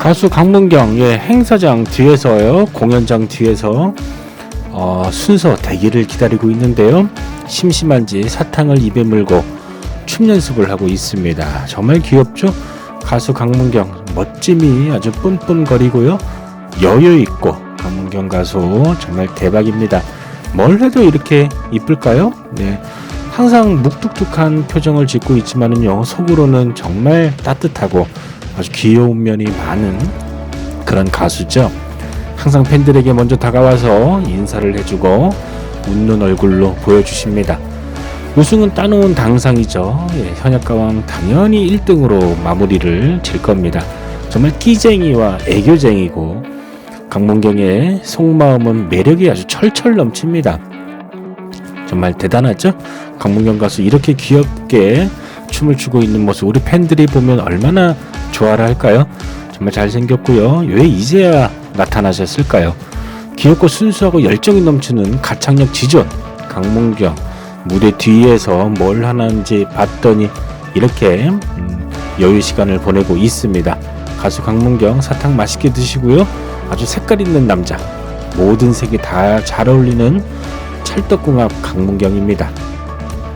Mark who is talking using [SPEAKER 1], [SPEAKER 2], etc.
[SPEAKER 1] 가수 강문경 예 행사장 뒤에서요 공연장 뒤에서 어, 순서 대기를 기다리고 있는데요. 심심한지 사탕을 입에 물고 춤 연습을 하고 있습니다. 정말 귀엽죠? 가수 강문경 멋짐이 아주 뿜뿜거리고요. 여유 있고 강문경 가수 정말 대박입니다. 뭘 해도 이렇게 이쁠까요? 네. 항상 묵뚝뚝한 표정을 짓고 있지만은요 속으로는 정말 따뜻하고 아주 귀여운 면이 많은 그런 가수죠. 항상 팬들에게 먼저 다가와서 인사를 해주고 웃는 얼굴로 보여주십니다. 우승은 따놓은 당상이죠. 예, 현역가왕 당연히 1등으로 마무리를 질 겁니다. 정말 끼쟁이와 애교쟁이고 강문경의 속마음은 매력이 아주 철철 넘칩니다. 정말 대단하죠? 강문경 가수 이렇게 귀엽게 춤을 추고 있는 모습 우리 팬들이 보면 얼마나 좋아라 할까요? 정말 잘생겼고요. 왜 이제야 나타나셨을까요? 귀엽고 순수하고 열정이 넘치는 가창력 지존 강문경 무대 뒤에서 뭘 하는지 봤더니 이렇게 음, 여유 시간을 보내고 있습니다. 가수 강문경 사탕 맛있게 드시고요. 아주 색깔 있는 남자 모든 색이 다 잘 어울리는 찰떡궁합 강문경입니다.